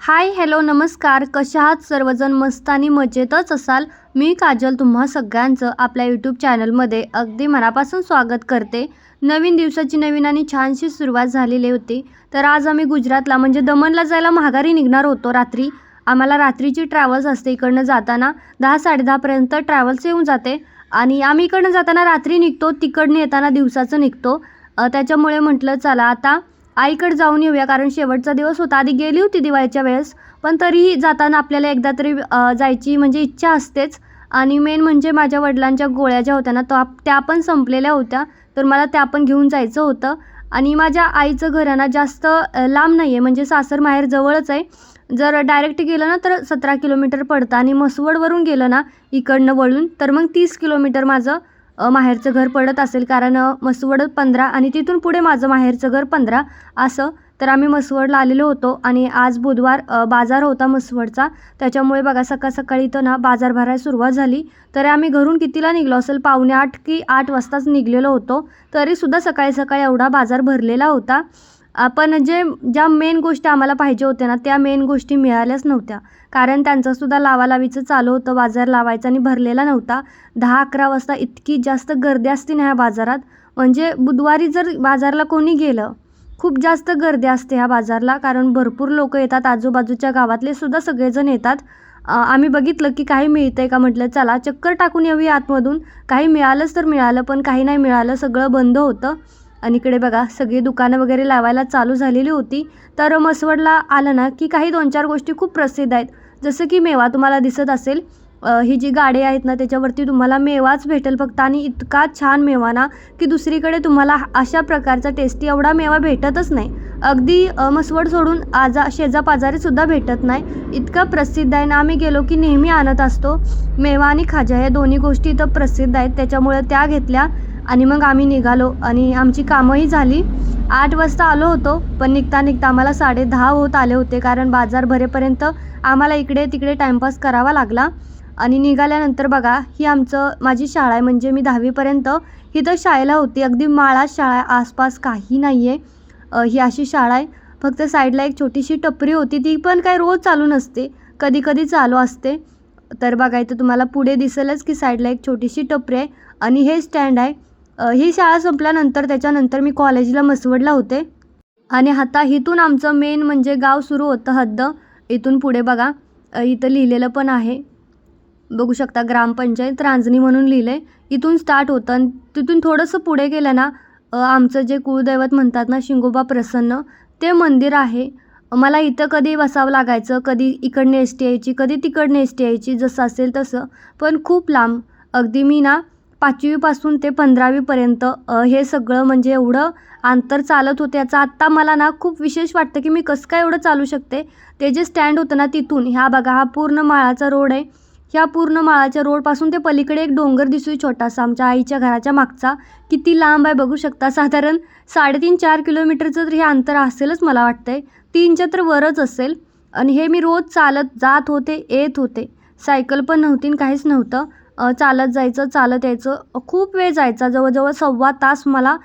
Hi hello नमस्कार. कशा आहात? सर्वजण मस्त आणि मजेतच असाल? मी काजल तुम्हा सगळ्यांचं आपल्या यूट्यूब चॅनलमध्ये अगदी मनापासून स्वागत करते. नवीन दिवसाची नवीन आणि छानशी सुरुवात झालेली होती. तर आज आम्ही गुजरातला म्हणजे दमणला जायला माघारी निघणार होतो रात्री. आम्हाला रात्रीची ट्रॅव्हल्स असते इकडनं जाताना. दहा साडेदहापर्यंत ट्रॅव्हल्स येऊन जाते. आणि आम्ही इकडनं जाताना रात्री निघतो तिकडनं येताना दिवसाचं निघतो. त्याच्यामुळे म्हटलं चला आता आईकडे जाऊन येऊया कारण शेवटचा दिवस होता. आधी गेली होती दिवाळीच्या वेळेस पण तरीही जाताना आपल्याला एकदा तरी जायची म्हणजे इच्छा असतेच. आणि मेन म्हणजे माझ्या वडिलांच्या गोळ्या ज्या होत्या ना तो त्या पण संपलेल्या होत्या. तर मला त्या पण घेऊन जायचं होतं. आणि माझ्या आईचं घर आहे ना जास्त लांब नाही आहे म्हणजे सासर माहेर जवळच आहे. जर डायरेक्ट गेलं ना तर सतरा किलोमीटर पडतं. आणि मसवडवरून गेलं ना इकडनं वळून तर मग तीस किलोमीटर माझं माहेरचं घर पडत असेल कारण मसवड पंधरा आणि तिथून पुढे माझं माहेरचं घर पंधरा असं. तर आम्ही मसवडला आलेलो होतो आणि आज बुधवार बाजार होता मसवडचा त्याच्यामुळे बघा सकाळ सकाळी इथं ना बाजार भरायला सुरुवात झाली. तर आम्ही घरून कितीला निघलो असेल? पावणे आठ की आठ वाजताच निघलेलो होतो. तरीसुद्धा सकाळी सकाळी एवढा बाजार भरलेला होता. आपण जे ज्या मेन गोष्टी आम्हाला पाहिजे होत्या ना त्या मेन गोष्टी मिळाल्याच नव्हत्या. कारण त्यांचंसुद्धा लावालावीचं चालू होतं बाजार लावायचा आणि भरलेला नव्हता. दहा अकरा वाजता इतकी जास्त गर्दी असते ना ह्या बाजारात. म्हणजे बुधवारी जर बाजारला कोणी गेलं खूप जास्त गर्दी असते ह्या बाजारला. कारण भरपूर लोक येतात आजूबाजूच्या गावातले सुद्धा सगळेजण येतात. आम्ही बघितलं की काही मिळतं आहे का म्हटलं चला चक्कर टाकून येऊया आतमधून. काही मिळालंच तर मिळालं पण काही नाही मिळालं सगळं बंद होतं. आणि इकडे बघा सगळी दुकानं वगैरे लावायला चालू झालेली होती. तर मसवडला आलं ना की काही दोन चार गोष्टी खूप प्रसिद्ध आहेत. जसं की मेवा तुम्हाला दिसत असेल ही जी गाडी आहेत ना त्याच्यावरती तुम्हाला मेवाच भेटेल फक्त. आणि इतका छान मेवा ना की दुसरीकडे तुम्हाला अशा प्रकारचा टेस्टी एवढा मेवा भेटतच नाही. अगदी मसवड सोडून आजा शेजापाजारीसुद्धा भेटत नाही. इतकं प्रसिद्ध आहे ना आम्ही गेलो की नेहमी आणत असतो. मेवा आणि खाजा या दोन्ही गोष्टी इथं प्रसिद्ध आहेत. त्याच्यामुळे त्या घेतल्या. आणि मग आम्ही निघालो आणि आमची कामंही झाली. आठ वाजता आलो होतो पण निघता निघता आम्हाला साडे दहा होत आले होते कारण बाजार भरेपर्यंत आम्हाला इकडे तिकडे टाईमपास करावा लागला. आणि निघाल्यानंतर बघा ही आमचं माझी शाळा आहे म्हणजे मी दहावीपर्यंत ही तर शाळेला होती. अगदी माळा शाळा आहे आसपास काही नाही आहे ही अशी शाळा आहे. फक्त साईडला एक छोटीशी टपरी होती ती पण काय रोज चालू नसते कधी कधी चालू असते. तर बघा इथं तुम्हाला पुढे दिसेलच की साईडला एक छोटीशी टपरी आहे आणि हे स्टँड आहे. ही शाळा संपल्यानंतर त्याच्यानंतर मी कॉलेजला मसवडला होते. आणि आता इथून आमचं मेन म्हणजे गाव सुरू होतं हद्द. इथून पुढे बघा इथं लिहिलेलं पण आहे. बघू शकता ग्रामपंचायत रांजणी म्हणून लिहिलं आहे इथून स्टार्ट होतं आणि तिथून थोडंसं पुढे गेलं ना आमचं जे कुळदैवत म्हणतात ना शिंगोबा प्रसन्न ते मंदिर आहे. मला इथं कधी बसावं लागायचं कधी इकडने एस टी यायची कधी तिकडने एस टी यायची जसं असेल तसं. पण खूप लांब. अगदी मी ना पाचवीपासून ते पंधरावीपर्यंत हे सगळं म्हणजे एवढं अंतर चालत होते. याचा आत्ता मला ना खूप विशेष वाटतं की मी कसं काय एवढं चालू शकते. ते जे स्टँड होतं ना तिथून ह्या बघा हा पूर्ण माळाचा रोड आहे. ह्या पूर्ण माळाच्या रोडपासून ते पलीकडे एक डोंगर दिसू छोटासा आमच्या आईच्या घराच्या मागचा. किती लांब आहे बघू शकता. साधारण साडेतीन चार किलोमीटरचं तर हे अंतर असेलच मला वाटतंय. तीनच्या तर वरच असेल. आणि हे मी रोज चालत जात होते येत होते. सायकल पण नव्हती आणि काहीच नव्हतं. चालत जायचं चालत यायचं. खूप वेळ जायचा. जवळजवळ सव्वा तास मला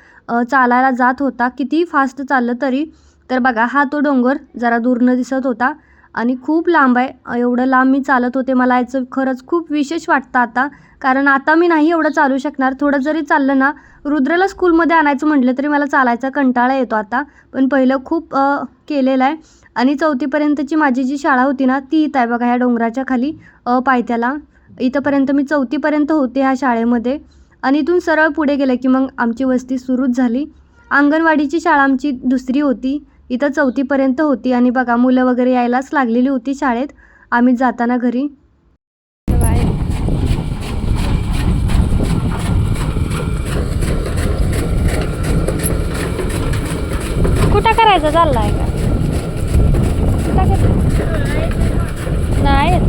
चालायला जात होता. किती फास्ट चाललं तरी. तर बघा हा तो डोंगर जरा दूरनं दिसत होता आणि खूप लांब आहे. एवढं लांब मी चालत होते. मला याचं खरंच खूप विशेष वाटतं आता. कारण आता मी नाही एवढं चालू शकणार. थोडं जरी चाललं ना रुद्रला स्कूलमध्ये आणायचं म्हटलं तरी मला चालायचा कंटाळा येतो आता. पण पहिलं खूप केलेलं आहे. आणि चौथीपर्यंतची माझी जी शाळा होती ना ती इथं आहे बघा ह्या डोंगराच्या खाली पायथ्याला. इथंपर्यंत मी चौथीपर्यंत होते ह्या शाळेमध्ये. आणि इथून सरळ पुढे गेलं की मग आमची वस्ती सुरूच झाली. अंगणवाडीची शाळा आमची दुसरी होती. इथं चौथीपर्यंत होती आणि बघा मुलं वगैरे यायलाच लागलेली होती शाळेत. आम्ही जाताना घरी. कुठं करायचं? चाललाय का? नाही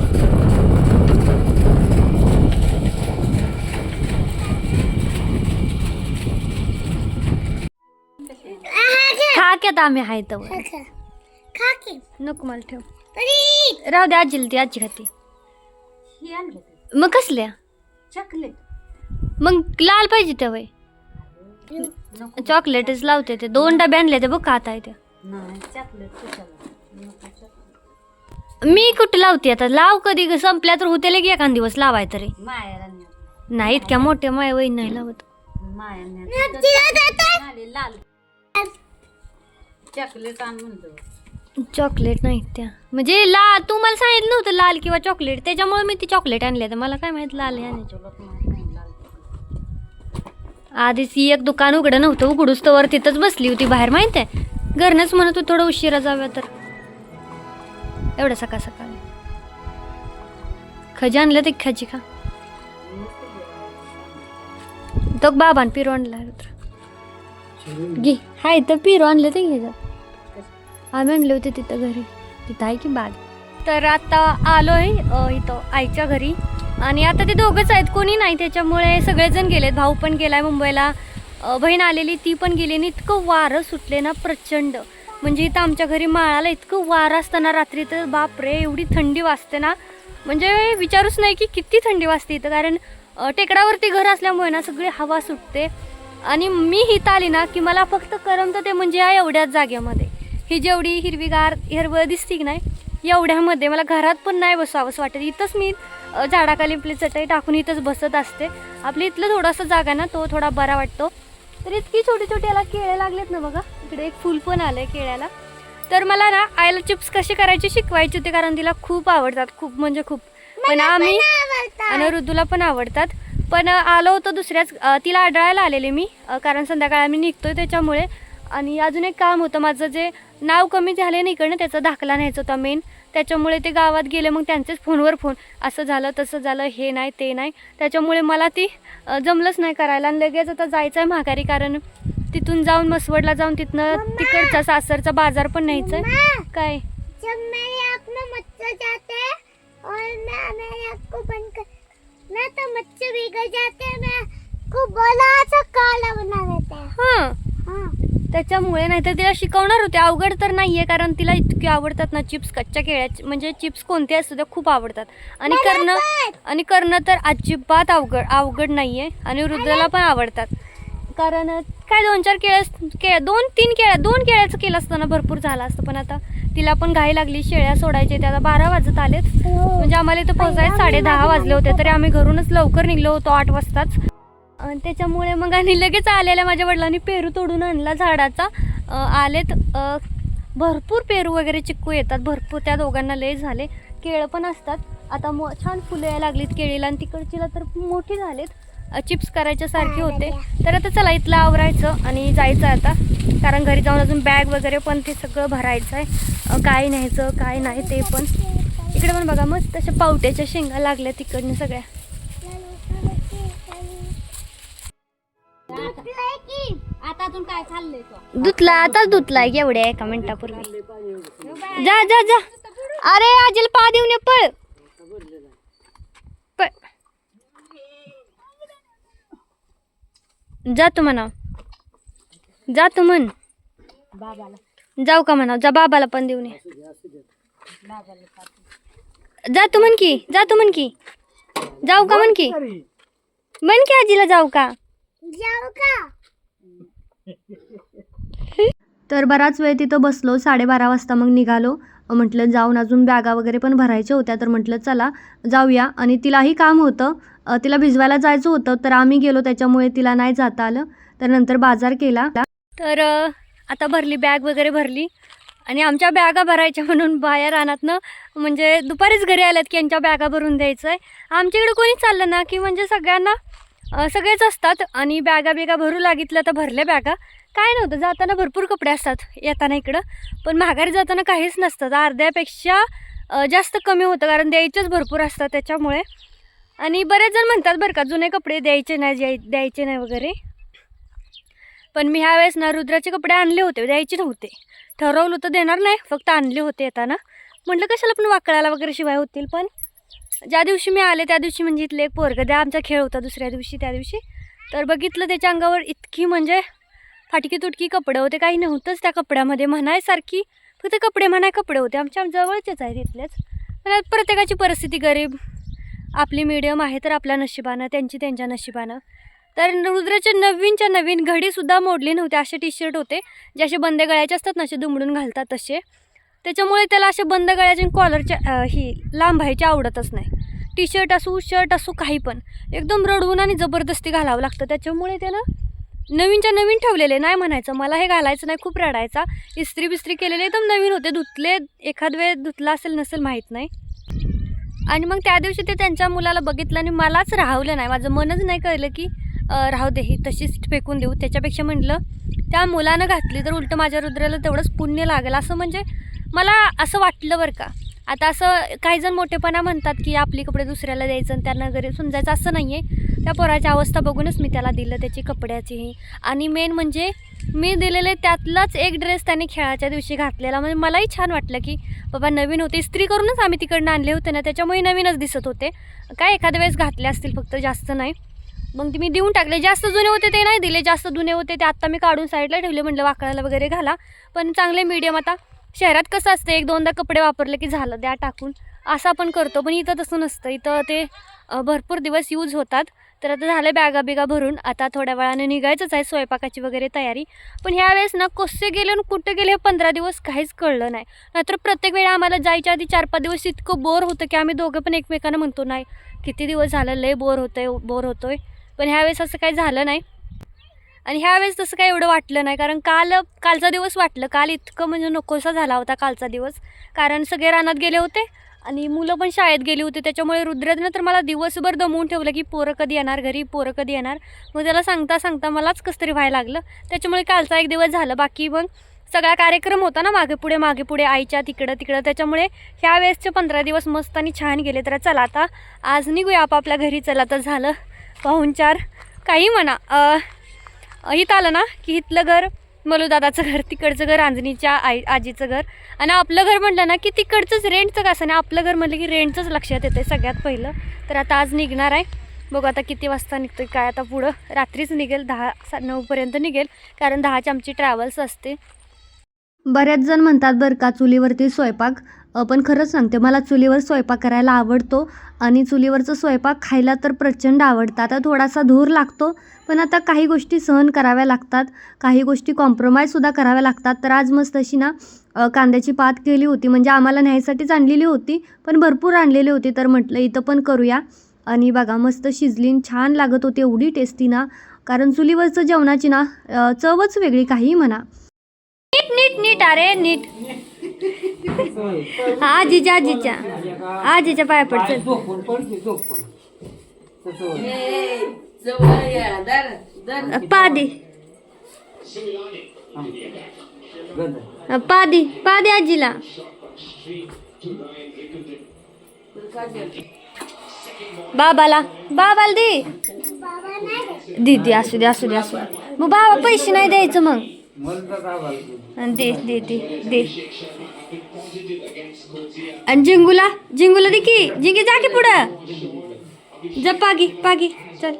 आता आम्ही आहे तर नको मला ठेव. राहू दे आजीला ती आजी खाती. मग कसल्या? चॉकलेट. मग लाल पाहिजे त्या वय चॉकलेटच लावते ते. दोन डबे आणले ते बघ खाता येते नाही चॉकलेट कशाला नको chocolate. मी कुठं लावते आता? लाव कधी ग- संपल्या तर होते की एखाद दिवस लावाय तरी. मायाला. नाही इतक्या मोठ्या माय वही नाही लावत. लाल. चॉकलेट आण म्हणतो चॉकलेट नाही त्या. म्हणजे ला तू मला सांगितलं नव्हतं लाल किंवा चॉकलेट त्याच्यामुळे मी ती चॉकलेट आणली तर मला काय माहीत लाल. आधीच ही एक दुकान उघडं नव्हतं उघडूच तर तिथंच बसली होती बाहेर माहीत आहे? घरनंच म्हणत होतं थोडं उशिरा जाऊया तर. एवढं सकाळ सकाळी. खजी आणलं ते खजी का तो बाबान पिरो आणला. तर घे. हाय तर पिरो आणलं ते घे आम्ही आणले होते तिथं घरी. तिथं आहे की बाग? तर आता आलोय आहे इथं आईच्या घरी. आणि आता ते दोघंच आहेत कोणी नाही. त्याच्यामुळे सगळेजण गेलेत. भाऊ पण गेलाय मुंबईला. बहीण आलेली ती पण गेली. आणि इतकं वारं सुटले ना प्रचंड. म्हणजे इथं आमच्या घरी माळाला इतकं वारं असताना रात्री तर बापरे एवढी थंडी वाजते ना. म्हणजे विचारूच नाही की किती थंडी वाजते इथं. कारण टेकडावरती घर असल्यामुळे ना सगळी हवा सुटते. आणि मी इथं आली ना की मला फक्त करमतं ते म्हणजे या एवढ्याच जागेमध्ये. ही जेवढी हिरवीगार हिरवळ दिसते की नाही एवढ्यामध्ये मला घरात पण नाही बसावंसं वाटत. इथंच मी झाडाखाली आपली चटई टाकून इथंच बसत असते. आपली इथलं थोडासा जागा ना तो थोडा बरा वाटतो. तर इतकी छोटी छोटी याला केळे लागलेत ना बघा इकडे एक फुल पण आलंय केळ्याला. तर मला ना आईला चिप्स कसे करायचे शिकवायचे होते कारण तिला खूप आवडतात खूप म्हणजे खूप. पण आम्ही आणि ऋतूला पण आवडतात. पण आलो होतो दुसऱ्याच तिला आढळायला आलेले मी कारण संध्याकाळी आम्ही निघतोय त्याच्यामुळे. आणि अजून एक काम होतं माझं जे नाव कमी झाले ना इकडनं त्याचा दाखला न्यायचा होता मेन त्याच्यामुळे ते गावात गेले मग त्यांचेच फोनवर फोन असं झालं तसं झालं हे नाही ते नाही. त्याच्यामुळे मला ती जमलंच नाही करायला. आणि लगेच आता जायचं आहे महागारी कारण तिथून जाऊन मसवडला जाऊन तिथनं तिकडचा सासरचा बाजार पण न्यायचा आहे काय? हैं। त्याच्यामुळे नाहीतर तिला शिकवणार होते. अवघड तर नाहीये कारण तिला इतके आवडतात ना चिप्स कच्च्या केळ्याचे. म्हणजे चिप्स कोणते असतात ते खूप आवडतात. आणि करणं आणि करणं तर अजिबात अवघड अवघड नाहीये. आणि रुद्राला पण आवडतात. कारण काय दोन चार केळ्या केळ्या दोन तीन केळ्या दोन केळ्याचं केलं असतं ना भरपूर झालं असतं. पण आता तिला पण घाई लागली शेळ्या सोडायचे ते आता बारा वाजत आलेत. म्हणजे आम्हाला इथं पोहोचायला साडे दहा वाजले होते. तरी आम्ही घरूनच लवकर निघलो होतो आठ वाजताच. आणि त्याच्यामुळे मग आणि लगेच आलेल्या माझ्या वडिलांनी पेरू तोडून आणला झाडाचा. आलेत भरपूर पेरू वगैरे चिक्कू येतात भरपूर त्या दोघांना लय झाले. केळं पण असतात. आता मो छान फुलं यायला लागलीत केळीला आणि तिकडचीला तर मोठी झालेत. चिप्स करायच्या सारखे होते. तर आता चला इथलं आवरायचं आणि जायचं आता. कारण घरी जाऊन अजून बॅग वगैरे पण ते सगळं भरायचं आहे. काय न्यायचं काय नाही ते पण. इकडे पण बघा मस्त तशा पावट्याच्या शेंगा लागल्या तिकडनं सगळ्या. आता अजून काय खाल्लंय धुतला एवढ्या एका मिनिटापूर्वी. जा जा जा. अरे आजील पा देऊन ये पळ. पळ. जातो म्हणा जातो म्हण. बाबाला जाऊ का म्हणा जा बाबाला पण देऊन ये. बाबाला पाठव. जातो म्हण की जातो म्हण की. जाऊ का म्हण की? म्हण की आजीला जाऊ का? जाऊ का? तर बराच वेळ तिथं बसलो साडेबारा वाजता मग निघालो. म्हटलं जाऊन अजून बॅगा वगैरे पण भरायच्या होत्या. तर म्हटलं चला जाऊया. आणि तिलाही काम होतं. तिला भिजवायला जायचं होतं तर आम्ही गेलो त्याच्यामुळे तिला नाही जाता आलं. तर नंतर बाजार केला. तर आता भरली बॅग वगैरे भरली. आणि आमच्या बॅगा भरायच्या म्हणून बाहेर आणत म्हणजे दुपारीच घरी आल्यात की यांच्या बॅगा भरून द्यायचं आहे आमच्याकडे कोणी चाललं ना की म्हणजे सगळ्यांना सगळेच असतात आणि बॅगा बिगा भरू लागितल्या तर भरल्या बॅगा. काय नव्हतं जाताना भरपूर कपडे असतात येताना इकडं. पण माघारी जाताना काहीच नसतं अर्ध्यापेक्षा जास्त कमी होतं कारण द्यायचेच भरपूर असतात त्याच्यामुळे. आणि बरेच जण म्हणतात बरं का जुने कपडे द्यायचे नाही द्याय द्यायचे नाही वगैरे. पण मी ह्यावेळेस ना रुद्राचे कपडे आणले होते द्यायचे नव्हते. ठरवलं तर देणार नाही फक्त आणले होते येताना. म्हटलं कशाला पण वाकळायला वगैरे शिवाय होतील पण. ज्या दिवशी मी आले त्या दिवशी म्हणजे इथले एक पोरगं द्या आमचा खेळ होता दुसऱ्या दिवशी त्या दिवशी. तर बघितलं त्याच्या अंगावर इतकी म्हणजे फाटकी तुटकी कपडे होते काही नव्हतंच त्या कपड्यामध्ये. म्हणायसारखी फक्त कपडे म्हणाय कपडे होते. आमच्या जवळचेच आहेत इथलेच. पण प्रत्येकाची परिस्थिती गरीब आपली मीडियम आहे तर आपल्या नशिबानं त्यांची त्यांच्या नशिबानं. तर रुद्राच्या नवीनच्या नवीन घडीसुद्धा मोडली नव्हते. असे टी शर्ट होते जे असे बंदे गळ्याचे असतात ना असे दुमडून घालतात तसे. त्याच्यामुळे त्याला असे बंद गळ्याचे कॉलरच्या ही लांब व्हायची आवडतच नाही. टी शर्ट असू शर्ट असू काही पण. एकदम रडवून आणि जबरदस्ती घालावं लागतं. त्याच्यामुळे त्यानं नवीनच्या नवीन ठेवलेले नाही म्हणायचं. मला हे घालायचं नाही खूप रडायचा. इस्त्री बिस्त्री केलेले एकदम नवीन होते. धुतले एखाद वेळ धुतला असेल नसेल माहीत नाही. आणि मग त्या दिवशी ते त्यांच्या मुलाला बघितलं आणि मलाच राहवलं नाही. माझं मनच नाही कळलं की राहू दे ही तशीच फेकून देऊ. त्याच्यापेक्षा म्हटलं त्या मुलानं घातली तर उलटं माझ्या रुद्राला तेवढंच पुण्य लागेल. असं म्हणजे मला असं वाटलं बरं का. आता असं काही जण मोठेपणा म्हणतात की आपले कपडे दुसऱ्याला द्यायचं आणि त्यांना घरी समजायचं असं नाही आहे त्या पोराची अवस्था बघूनच मी त्याला दिलं त्याची कपड्याची. आणि मेन म्हणजे मी दिलेले त्यातलाच एक ड्रेस त्याने खेळाच्या दिवशी घातलेला. म्हणजे मलाही छान वाटलं की बाबा नवीन होते. इस्त्री करूनच आम्ही तिकडनं आणले होते ना त्याच्यामुळे नवीनच दिसत होते. काय एखाद्या वेळेस घातले असतील फक्त जास्त नाही. मग ते मी देऊन टाकले. जास्त जुने होते ते नाही दिले. जास्त जुने होते ते आत्ता मी काढून साईडला ठेवले. म्हटलं वाकडाला वगैरे घाला. पण चांगले मीडियम आता. शहरात कसं असतं एक दोनदा कपडे वापरले की झालं द्या टाकून. असं आपण करतो पण इथं तसं नसतं. इथं ते भरपूर दिवस यूज होतात. तर आता झालं बॅगा बिगा भरून. आता थोड्या वेळाने निघायचंच आहे स्वयंपाकाची वगैरे तयारी. पण ह्यावेळेस ना कसे गेले आणि कुठे गेले हे पंधरा दिवस काहीच कळलं नाही. नाहीतर प्रत्येक वेळा आम्हाला जायच्या आधी चार पाच दिवस इतकं बोर होतं की आम्ही दोघं पण एकमेकांना म्हणतो नाही किती दिवस झालं लय बोर होतं आहे बोर होतो आहे पण ह्यावेळेस असं काही झालं नाही. आणि ह्यावेळेस तसं काही एवढं वाटलं नाही कारण काल कालचा दिवस वाटलं. काल इतकं म्हणजे नकोसा झाला होता कालचा दिवस. कारण सगळे रानात गेले होते आणि मुलं पण शाळेत गेली होती. त्याच्यामुळे रुद्रजनं तर मला दिवसभर दमवून ठेवलं की पोरं कधी येणार घरी पोरं कधी येणार. मग त्याला सांगता सांगता मलाच कसं तरी व्हायला लागलं. त्याच्यामुळे कालचा एक दिवस झालं. बाकी मग सगळा कार्यक्रम होता ना मागे पुढे मागे पुढे आईच्या तिकडं तिकडं. त्याच्यामुळे ह्या वेळेसचे पंधरा दिवस मस्त आणि छान गेले. तर चला आता आज निघूया आपापल्या घरी. चला तर झालं पाहुणचार. काही म्हणा. इथं आलं ना की इथलं घर मलूदादाचं घर तिकडचं घर रांजणीच्या आई आजीचं घर. आणि आपलं घर म्हटलं ना की तिकडचंच रेंटचं कसं नाही आपलं घर म्हटलं की रेंटचंच लक्षात येतं सगळ्यात पहिलं. तर आता आज निघणार आहे. बघू आता किती वाजता निघतो काय आता पुढं. रात्रीच निघेल दहा सा नऊपर्यंत निघेल कारण दहाची आमची ट्रॅव्हल्स असते. बऱ्याच जण म्हणतात बरं का चुलीवरती स्वयंपाक पण खरंच सांगते मला चुलीवर स्वयंपाक करायला आवडतो आणि चुलीवरचं स्वयंपाक खायला तर प्रचंड आवडतं. आता थोडासा धूर लागतो पण आता काही गोष्टी सहन कराव्या लागतात काही गोष्टी कॉम्प्रोमाइजसुद्धा कराव्या लागतात. तर आज मस्त अशी ना कांद्याची पात केली होती म्हणजे आम्हाला न्यायसाठीच आणलेली होती पण भरपूर आणलेली होती. तर म्हटलं इथं पण करूया. आणि बघा मस्त शिजलीन छान लागत होती एवढी टेस्टी ना. कारण चुलीवरचं जेवणाची ना चवच वेगळी काही म्हणा. नीट नीट नीट अरे नीट. आजीच्या आजीच्या. आजीच्या पाया पडचं झोपून पडते झोपून तसं होईल. पादी. गंध. पादी पादी आजीला. बाबाला बाबाला दे. बाबा नाही दे दे असू दे असू दे असू दे. मग बाबा पैसे नाही द्यायचं मग. मला तर आवाज आणि दे दे दे दे. आणि जिंगूला जिंगूला दे की जिंगी जा की पुढं. जा पागी पागी चल.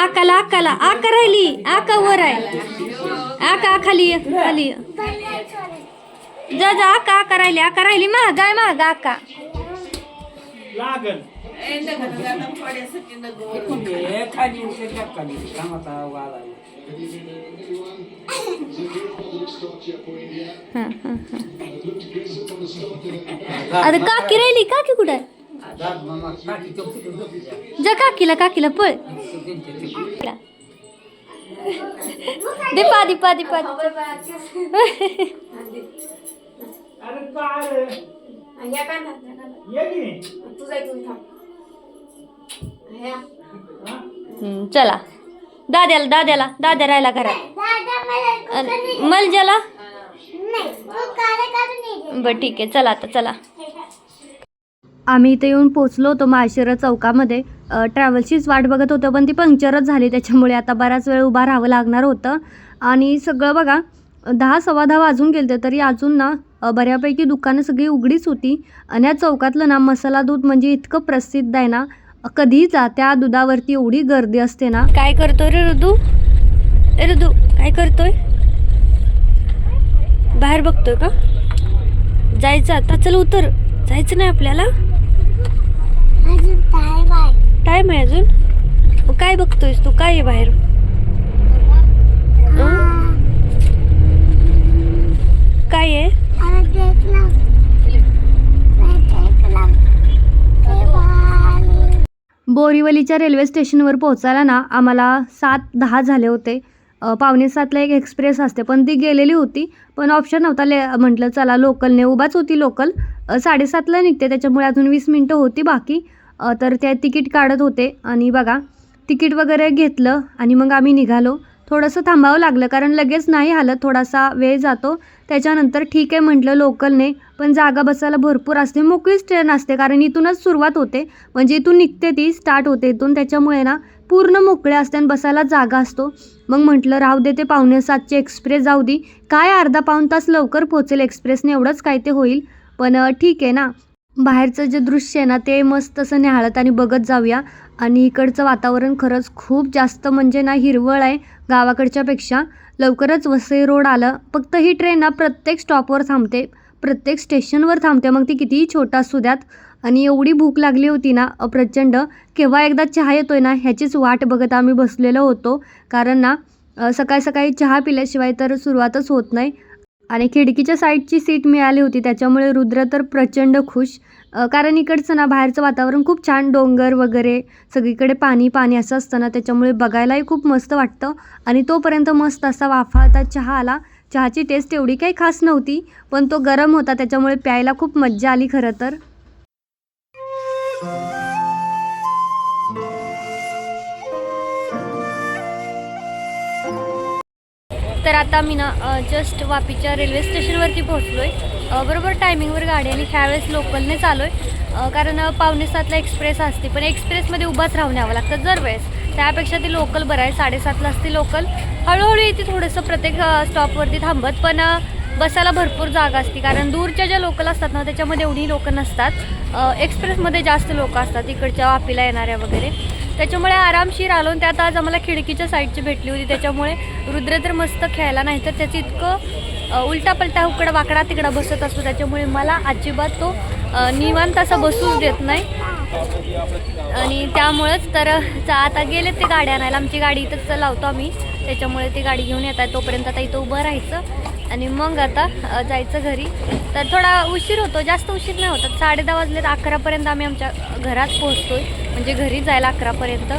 आकाला आकाला आका राहिली आका वर आहे. आका खाली ये, खाली. जा जा आका आका राहिली आका राहिली महाग आहे महाग आका. हे खाली हं, हं, हं. आता काकी राहिली काकी कुठं जा काकीला काकीला पळ. त्यांच्या दे पादी पादी पादी अरे काय हं, चला. दाद्याला दाद्याला दाद्या राहिला घरात. दादा मला अन मलजाला बरं ठीक आहे चला आता चला. आम्ही इथे येऊन पोचलो होतो माळशिरस चौकामध्ये. ट्रॅव्हल्सचीच वाट बघत होतो पण ती पंक्चरच झाली त्याच्यामुळे आता बराच वेळ उभा राहावं लागणार होतं. आणि सगळं बघा दहा सव्वा दहा वाजून गेले तरी अजून ना बऱ्यापैकी दुकानं सगळी उघडीच होती. आणि या चौकातलं ना मसाला दूध म्हणजे इतकं प्रसिद्ध आहे ना कधीही जा त्या दुधावरती एवढी गर्दी असते ना. काय करतोय रे ऋतू ए ऋतू काय करतोय? बाहेर बघतोय का? जायचं आता चल उतर. जायचं नाही आपल्याला? अजून टाइम आहे. टाईम आहे अजून? मग काय काय बघतोयस तू? काय आहे बाहेर अं? काय आहे अरे देख ना मैं देख ना ते बाल बोरिवलीच्या रेल्वे स्टेशनवर पोहोचायला ना आम्हाला सात दहा झाले होते. पावणे सातला एक एक्सप्रेस असते पण ती गेलेली होती. पण ऑप्शन नव्हता ले म्हटलं चला लोकलने उभाच होती लोकल साडेसातला निघते त्याच्यामुळे अजून वीस मिनटं होती बाकी. तर ते तिकीट काढत होते आणि बघा तिकीट वगैरे घेतलं आणि मग आम्ही निघालो. थोडंसं थांबावं लागलं कारण लगेच नाही हालत थोडासा वेळ जातो. त्याच्यानंतर ठीक आहे म्हटलं लोकलने पण जागा बसायला भरपूर असते. मोकळीच ट्रेन असते कारण इथूनच सुरुवात होते. म्हणजे इथून निघते ती स्टार्ट होते इथून. त्याच्यामुळे ना पूर्ण मोकळे असते आणि बसायला जागा असतो. मग म्हटलं राहू दे ते पावणे सातची एक्सप्रेस जाऊ दे. काय अर्धा पाऊण तास लवकर पोहोचेल एक्सप्रेसने एवढंच काय ते होईल. पण ठीक आहे ना. बाहेरचं जे दृश्य आहे ना ते मस्त असं न्याहाळत आणि बघत जाऊया. आणि इकडचं वातावरण खरंच खूप जास्त म्हणजे ना हिरवळ आहे गावाकडच्यापेक्षा लवकरच वसई रोड आलं. फक्त ही ट्रेन ना प्रत्येक स्टॉपवर थांबते. प्रत्येक स्टेशनवर थांबते. मग ती कितीही छोटा असू द्यात. आणि एवढी भूक लागली होती ना प्रचंड केव्हा एकदा चहा येतोय ना ह्याचीच वाट बघत आम्ही बसलेलो होतो. कारण ना सकाळी सकाळी चहा पिल्याशिवाय तर सुरुवातच होत नाही. आणि खिडकीच्या साईडची सीट मिळाली होती. त्याच्यामुळे रुद्र तर प्रचंड खुश. कारण इकडचं ना बाहेरचं वातावरण खूप छान डोंगर वगैरे सगळीकडे पाणी पाणी असं असतं ना त्याच्यामुळे बघायलाही खूप मस्त वाटतं. आणि तोपर्यंत मस्त असा वाफाळता चहा आला चहाची टेस्ट एवढी काही खास नव्हती पण तो गरम होता त्याच्यामुळे प्यायला खूप मज्जा आली खरं तर. तर आता मी ना जस्ट वापीच्या रेल्वे स्टेशनवरती पोहोचलो आहे बरोबर टायमिंगवर गाडी आणि ह्यावेळेस लोकलने चालू आहे कारण पावणे सातला एक्सप्रेस असते पण एक्सप्रेसमध्ये उभाच राहून यावं लागतं दरवेळेस. त्यापेक्षा ती लोकल बरं आहे साडेसातला असते लोकल हळूहळू येते थोडंसं प्रत्येक स्टॉपवरती थांबत पण बसायला भरपूर जागा असते. कारण दूरच्या ज्या लोकल असतात ना त्याच्यामध्ये एवढी लोकं नसतात. एक्सप्रेसमध्ये जास्त लोक असतात इकडच्या वापीला येणाऱ्या वगैरे. त्याच्यामुळे आरामशीर आलो आणि त्यात आज आम्हाला खिडकीच्या साईडची भेटली होती. त्याच्यामुळे रुद्र तर मस्त खेळायला नाही तर त्याचं इतकं उलटा पलटा उकडा वाकडा तिकडा बसत असतो. त्याच्यामुळे मला अजिबात तो निवांत असा बसूच देत नाही. आणि त्यामुळंच तर चा- आता गेलेत ते गाडी आणायला. आमची गाडी इथंच लावतो आम्ही. त्याच्यामुळे ती गाडी घेऊन येत आहे. तोपर्यंत आता इथं उभं राहायचं. आणि मग आता जायचं घरी. तर थोडा उशीर होतो जास्त उशीर नाही होतात साडे दहा वाजलेत अकरापर्यंत आम्ही आमच्या घरात पोहोचतो म्हणजे घरी जायला अकरापर्यंत.